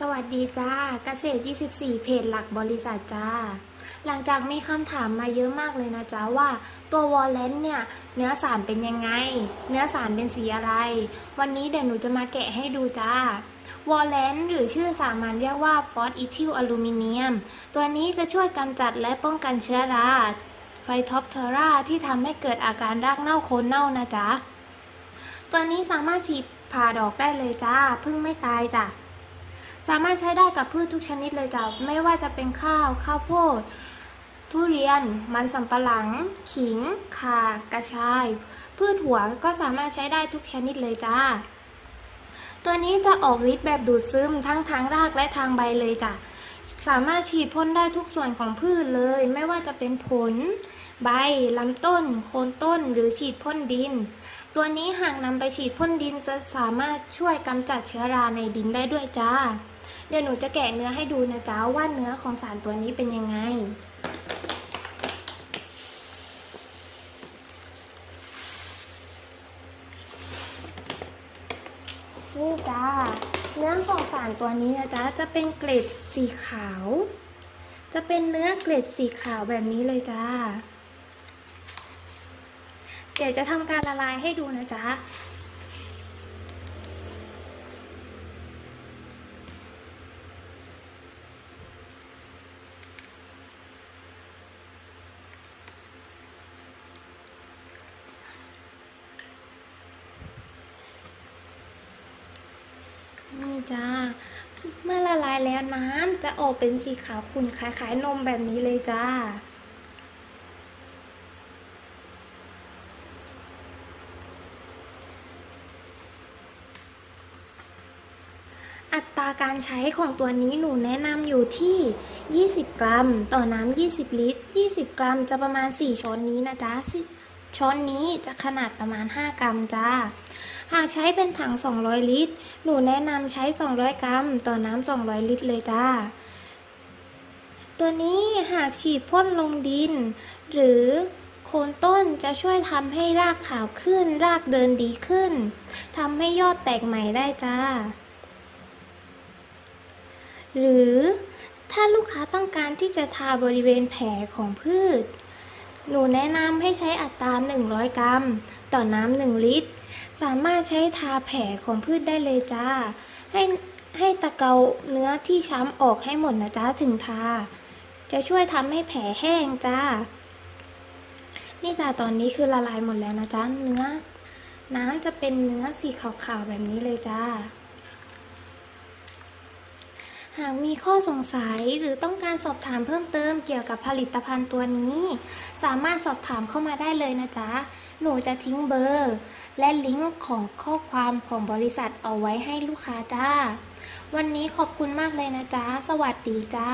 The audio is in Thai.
สวัสดีจ้าเกษตร 24 เพจหลักบริษัทจ้า หลังจากมีคำถามมาเยอะมากเลยนะจ๊ะว่าตัววอลเลนเนี่ย เนื้อสารเป็นยังไง เนื้อสารเป็นสีอะไร วันนี้เดี๋ยวหนูจะมาแกะให้ดูจ้าวอลเลนหรือชื่อสามัญเรียกว่าฟอสอิทิลอลูมิเนียม ตัวนี้จะช่วยกำจัดและป้องกันเชื้อราไฟท็อปเทอราที่ทำให้เกิดอาการรากเน่าโคนเน่านะจ๊ะตัวนี้สามารถฉีดผ่าดอกได้เลยจ้าพึ่งไม่ตายจ้ะ สามารถใช้ได้กับพืชทุกชนิดเลยจ้ะไม่ว่าจะเป็นข้าว ข้าวโพด ทุเรียน มันสำปะหลัง ขิง ข่า กระชาย พืชหัวก็สามารถใช้ได้ทุกชนิดเลยจ้า ตัวนี้จะออกฤทธิ์แบบดูดซึมทั้งทางรากและทางใบเลยจ้ะสามารถฉีดพ่นได้ทุกส่วนของพืชเลย ไม่ว่าจะเป็นผล ใบลำต้น โคนต้นหรือฉีดพ่นดิน ตัวนี้หากนำไปฉีดพ่นดินจะสามารถช่วยกำจัดเชื้อราในดินได้ด้วยจ้า เดี๋ยวหนูจะแกะเนื้อให้ดูนะจ๊ะว่าเนื้อของสารตัวนี้เป็นยังไง นี่จ้า เนื้อของสารตัวนี้นะจ๊ะจะเป็นเกล็ดสีขาว จะเป็นเนื้อเกล็ดสีขาวแบบนี้เลยจ้าเดี๋ยวจะทำการละลายให้ดูนะจ๊ะ นี่จ้า เมื่อละลายแล้วน้ำจะออกเป็นสีขาวขุ่นคล้ายๆนมแบบนี้เลยจ้าอัตราการใช้ของตัวนี้หนูแนะนำอยู่ที่ 20 กรัม ต่อน้ำ20 ลิตร 20 กรัมจะประมาณ 4 ช้อนนี้นะจ๊ะ ช้อนนี้จะขนาดประมาณ 5 กรัมจ้า หากใช้เป็นถัง 200 ลิตร หนูแนะนำใช้ 200 กรัม ต่อน้ำ 200 ลิตรเลยจ้า ตัวนี้หากฉีดพ่นลงดิน หรือโคนต้นจะช่วยทำให้รากขาวขึ้น รากเดินดีขึ้นทำให้ยอดแตกใหม่ได้จ้า หรือถ้าลูกค้าต้องการที่จะทาบริเวณแผลของพืช หนูแนะนำให้ใช้อัตรา 100 กรัม ต่อน้ำ1ลิตร สามารถใช้ทาแผลของพืชได้เลยจ้า ให้ให้ตะเกาเนื้อที่ช้ำออกให้หมดนะจ้าถึงทา จะช่วยทำให้แผลแห้งจ้า นี่จ้าตอนนี้คือละลายหมดแล้วนะจ้าเนื้อ น้ำจะเป็นเนื้อสีขาวๆแบบนี้เลยจ้า หากมีข้อสงสัยหรือต้องการสอบถามเพิ่มเติมเกี่ยวกับผลิตภัณฑ์ตัวนี้ สามารถสอบถามเข้ามาได้เลยนะจ๊ะ หนูจะทิ้งเบอร์ และลิงก์ของข้อความของบริษัทเอาไว้ให้ลูกค้าจ้า วันนี้ขอบคุณมากเลยนะจ๊ะ สวัสดีจ้า